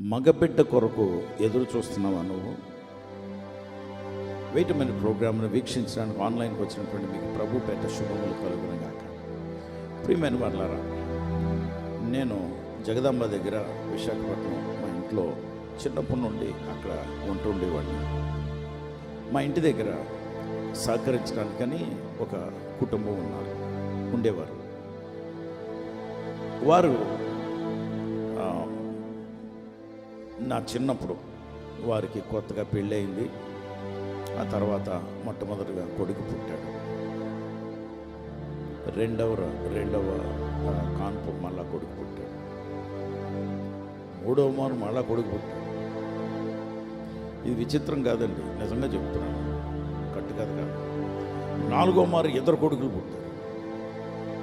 మగబిడ్డ కొరకు ఎదురు చూస్తున్నావా నువ్వు? వెయిటమైన ప్రోగ్రామ్ను వీక్షించడానికి ఆన్లైన్కి వచ్చినటువంటి మీకు ప్రభు పెద్ద శుభములు కలుగునగాక. ప్రియమైన వాళ్ళారా నేను జగదాంబ దగ్గర విశాఖపట్నం మా ఇంట్లో చిన్నప్పటి నుండి అక్కడ ఉంటుండేవాడిని మా ఇంటి దగ్గర సహకరించడానికని ఒక కుటుంబం ఉన్నారు ఉండేవారు. వారు నా చిన్నప్పుడు వారికి కొత్తగా పెళ్ళయింది. ఆ తర్వాత మొట్టమొదటిగా కొడుకు పుట్టాడు. రెండవ రెండవ కాన్పు మళ్ళా కొడుకు పుట్టాడు. మూడవ మారు మళ్ళా కొడుకు పుట్టాడు. ఇది విచిత్రం కాదండి నిజంగా చెప్తున్నాను. కట్టు కాదు కాదు. నాలుగో మారు ఇద్దరు కొడుకులు పుట్టారు.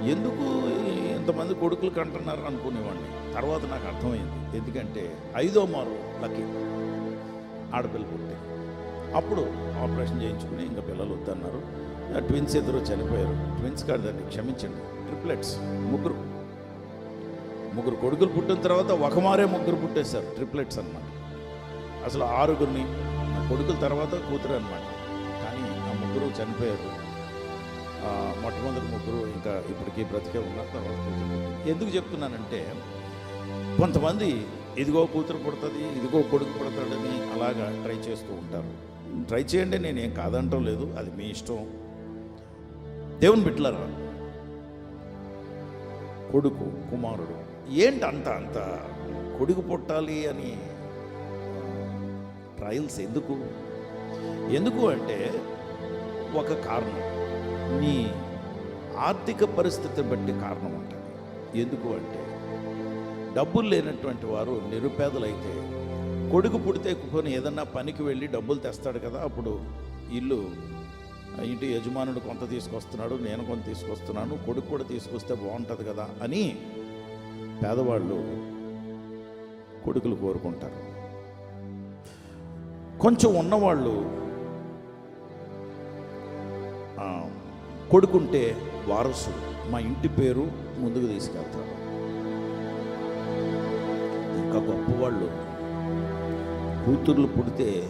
ఎందుకు ఇంతమంది కొడుకులు కంటున్నారు అనుకునేవాడిని. తర్వాత నాకు అర్థమైంది. ఎందుకంటే ఐదో మారు లక్కీ. ఆడపిల్ల పుట్టి. అప్పుడు ఆపరేషన్ చేయించుకుని ఇంకా పిల్లలు వద్దన్నారు. ట్విన్స్ ఇద్దరు చనిపోయారు. ట్విన్స్ కాదండి క్షమించండి. ట్రిప్లెట్స్. ముగ్గురు. ముగ్గురు కొడుకులు పుట్టిన తర్వాత ఒక మారే ముగ్గురు పుట్టేశారు. ట్రిప్లెట్స్ అన్నమాట. అసలు ఆరుగురిని కొడుకుల తర్వాత కూతురు అనమాట కానీ ఆ ముగ్గురు చనిపోయారు. మొట్టమొదటి ముగ్గురు ఇంకా ఇప్పటికీ బ్రతికే ఉన్నారు. తర్వాత ఎందుకు చెప్తున్నానంటే కొంతమంది ఇదిగో కూతురు పుడుతుంది ఇదిగో కొడుకు పుడతాడని అలాగా ట్రై చేస్తూ ఉంటారు. ట్రై చేయండి నేను కాదంటం లేదు అది మీ ఇష్టం. దేవుని బిట్లరా కొడుకు కుమారుడు ఏంటి అంత అంత కొడుకు పుట్టాలి అని ట్రయల్స్ ఎందుకు? ఎందుకు అంటే ఒక కారణం. నీ ఆర్థిక పరిస్థితి బట్టి కారణం ఉంటుంది. ఎందుకు అంటే డబ్బులు లేనటువంటి వారు నిరుపేదలైతే కొడుకు పుడితే కొని ఏదన్నా పనికి వెళ్ళి డబ్బులు తెస్తాడు కదా అప్పుడు ఇల్లు ఇంటి యజమానుడు కొంత తీసుకొస్తున్నాడు నేను కొంత తీసుకొస్తున్నాను కొడుకు కూడా తీసుకొస్తే బాగుంటుంది కదా అని పేదవాళ్ళు కొడుకులు కోరుకుంటారు. కొంచెం ఉన్నవాళ్ళు కొడుకుంటే వారసుడు మా ఇంటి పేరు ముందుకు తీసుకెళ్తారు ఇంకా గొప్పవాళ్ళు. కూతుర్లు పుడితే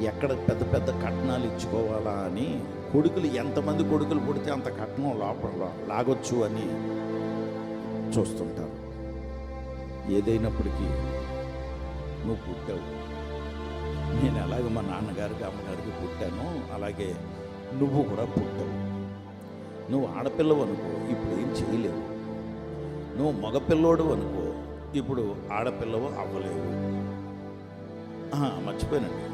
ఎక్కడ పెద్ద పెద్ద కట్నాలు ఇచ్చుకోవాలా అని కొడుకులు ఎంతమంది కొడుకులు పుడితే అంత కట్నం లోపల లాగొచ్చు అని చూస్తుంటారు. ఏదైనప్పటికీ నువ్వు పుట్టావు. నేను ఎలాగ మా నాన్నగారికి అమ్మగారికి పుట్టాను అలాగే నువ్వు కూడా పుట్టావు. నువ్వు ఆడపిల్లవు అనుకో ఇప్పుడు ఏం చేయలేవు. నువ్వు మగపిల్లోడు అనుకో ఇప్పుడు ఆడపిల్లవు అవ్వలేవు. మర్చిపోయినండి.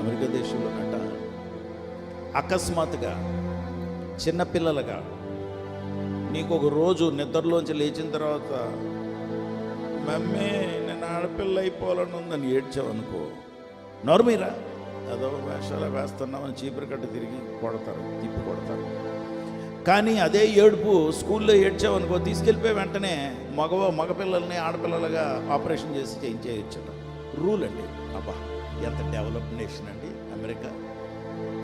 అమెరికా దేశంలో నట అకస్మాత్తుగా చిన్నపిల్లలుగా నీకు ఒక రోజు నిద్రలోంచి లేచిన తర్వాత మమ్మీ నేను ఆడపిల్ల అయిపోవాలని ఉందని ఏడ్చావు అనుకో. నోర్మీరా ఏదో వేషాలు వేస్తున్నామని చీపురు కట్ట తిరిగి కొడతారు తిప్పి కొడతారు. కానీ అదే ఏడుపు స్కూల్లో ఏడ్చావనుకో తీసుకెళ్ళిపోయి వెంటనే మగవ మగపిల్లల్ని ఆడపిల్లలుగా ఆపరేషన్ చేసి చేయించేయచ్చట రూల్ అండి. అబ్బా ఎంత డెవలప్ నేషన్ అండి అమెరికా.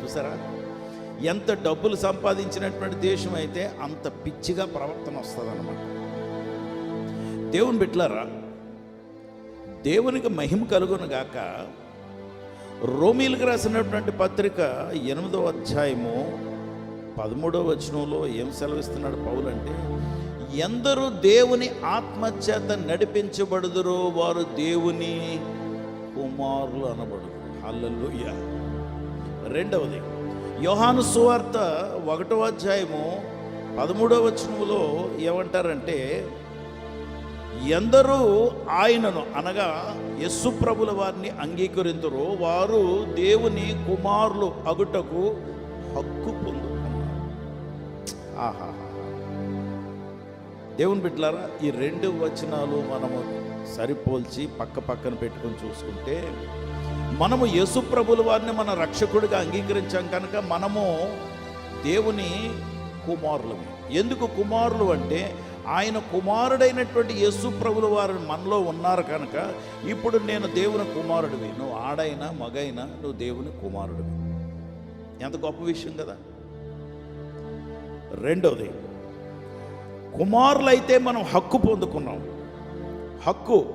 చూసారా? ఎంత డబ్బులు సంపాదించినటువంటి దేశం అయితే అంత పిచ్చిగా ప్రవర్తన వస్తుంది దేవుని బిట్లారా దేవునికి మహిమ కలుగును గాక రోమీలకు రాసినటువంటి పత్రిక ఎనిమిదో అధ్యాయము పదమూడవ వచనంలో ఏం సెలవిస్తున్నాడు పౌలు అంటే ఎందరూ దేవుని ఆత్మచేత నడిపించబడుదురో వారు దేవుని కుమారులు అనబడు హల్లెలూయా. రెండవది యోహాను సువార్త ఒకటో అధ్యాయము పదమూడవ వచనములో ఏమంటారంటే ఎందరూ ఆయనను అనగా యస్సు ప్రభుల వారిని అంగీకరించరు వారు దేవుని కుమారులు అగుటకు హక్కు ఆహా దేవుని బిడ్డలారా ఈ రెండు వచనాలు మనము సరిపోల్చి పక్క పక్కన పెట్టుకొని చూసుకుంటే మనము యేసు ప్రభుల వారిని మన రక్షకుడిగా అంగీకరించాం కనుక మనము దేవుని కుమారులమే. ఎందుకు కుమారులు అంటే ఆయన కుమారుడైనటువంటి యేసు ప్రభుల వారు మనలో ఉన్నారు కనుక ఇప్పుడు నేను దేవుని కుమారుడివి. నువ్వు ఆడైనా మగైనా నువ్వు దేవుని కుమారుడివి. ఎంత గొప్ప విషయం కదా. రెండోది కుమారులైతే మనం హక్కు పొందుకున్నాం. హక్కు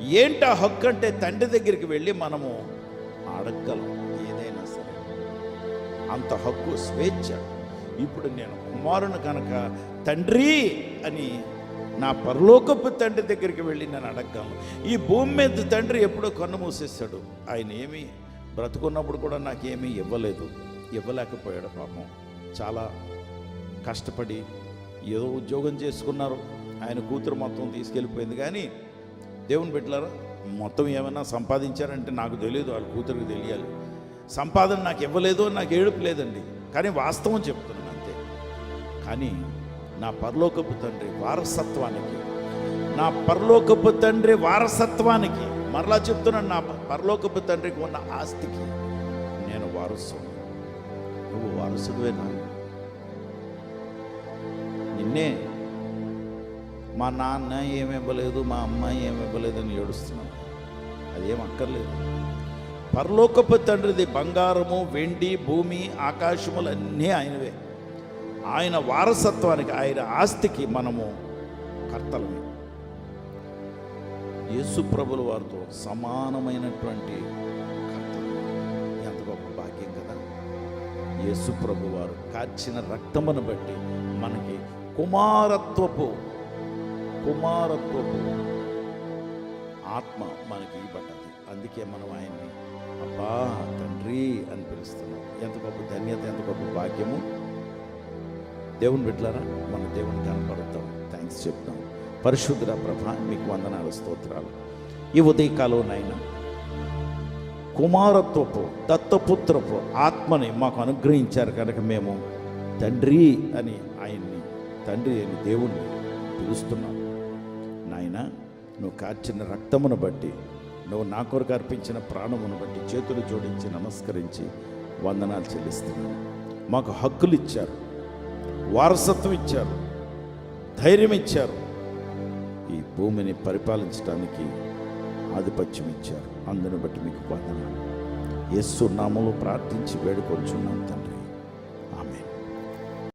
ఏంటి ఆ హక్కు అంటే తండ్రి దగ్గరికి వెళ్ళి మనము అడగలం ఏదైనా సరే. అంత హక్కు స్వేచ్ఛ. ఇప్పుడు నేను కుమారుని కనుక తండ్రి అని నా పరలోకపు తండ్రి దగ్గరికి వెళ్ళి నేను అడగలను ఈ భూమి మీద తండ్రి ఎప్పుడో కన్ను మూసేస్తాడు ఆయన ఏమి బ్రతుకున్నప్పుడు కూడా నాకేమీ ఇవ్వలేదు. ఇవ్వలేకపోయాడు పాపం. చాలా కష్టపడి ఏదో ఉద్యోగం చేసుకున్నారు. ఆయన కూతురు మొత్తం తీసుకెళ్ళిపోయింది. కానీ దేవుని బిడ్డలారా మొత్తం ఏమైనా సంపాదించారంటే నాకు తెలియదు వాళ్ళ కూతురికి తెలియాలి. సంపాదన నాకు ఇవ్వలేదు అని నాకు ఏడుపు లేదండి. కానీ వాస్తవం చెప్తున్నాను అంతే. కానీ నా పరలోకపు తండ్రి వారసత్వానికి నా పరలోకపు తండ్రి వారసత్వానికి మరలా చెప్తున్నాను నా పరలోకపు తండ్రికి ఉన్న ఆస్తికి నేను వారసు నువ్వు వారసుడువేనా? నిన్నే మా నాన్న ఏమి ఇవ్వలేదు మా అమ్మాయి ఏమి ఇవ్వలేదు అని ఏడుస్తున్నాను అదేం అక్కర్లేదు. పరలోకపు తండ్రిది బంగారము వెండి భూమి ఆకాశములన్నీ ఆయనవే. ఆయన వారసత్వానికి ఆయన ఆస్తికి మనము కర్తలమే. యేసు ప్రభుల వారితో సమానమైనటువంటి కర్తలు. ఎంత గొప్ప భాగ్యం కదా. యేసు ప్రభు వారు కార్చిన రక్తమును బట్టి మనకి కుమారత్వపు కుమారత్వపు ఆత్మ మనకి ఇవ్వబడ్డది. అందుకే మనం ఆయన్ని అబ్బా తండ్రి అని పిలుస్తున్నాం. ఎంత గొప్ప ధన్యత ఎంత గొప్ప భాగ్యము. దేవుని బిడ్డలారా మన దేవుని కనపడతాం. థ్యాంక్స్ చెప్తాం పరిశుద్ధ ప్రభ మీకు వందనాలు స్తోత్రాలు. ఈ ఉదయకాలం నాయన కుమారత్వపు దత్తపుత్రపు ఆత్మని మాకు అనుగ్రహించారు కనుక మేము తండ్రి అని ఆయన్ని తండ్రి అని దేవుణ్ణి పిలుస్తున్నావు. నాయన నువ్వు కార్చిన రక్తమును బట్టి నువ్వు నా కొరకు అర్పించిన ప్రాణమును బట్టి చేతులు జోడించి నమస్కరించి వందనాలు చెల్లిస్తున్నాను. మాకు హక్కులు ఇచ్చారు వారసత్వం ఇచ్చారు ధైర్యం ఇచ్చారు. ఈ భూమిని పరిపాలించడానికి ఆధిపత్యం ఇచ్చారు. అందును బట్టి మీకు వందనాలు. ఎస్సు నామము ప్రార్థించి వేడుకొచ్చున్నాం తండ్రి.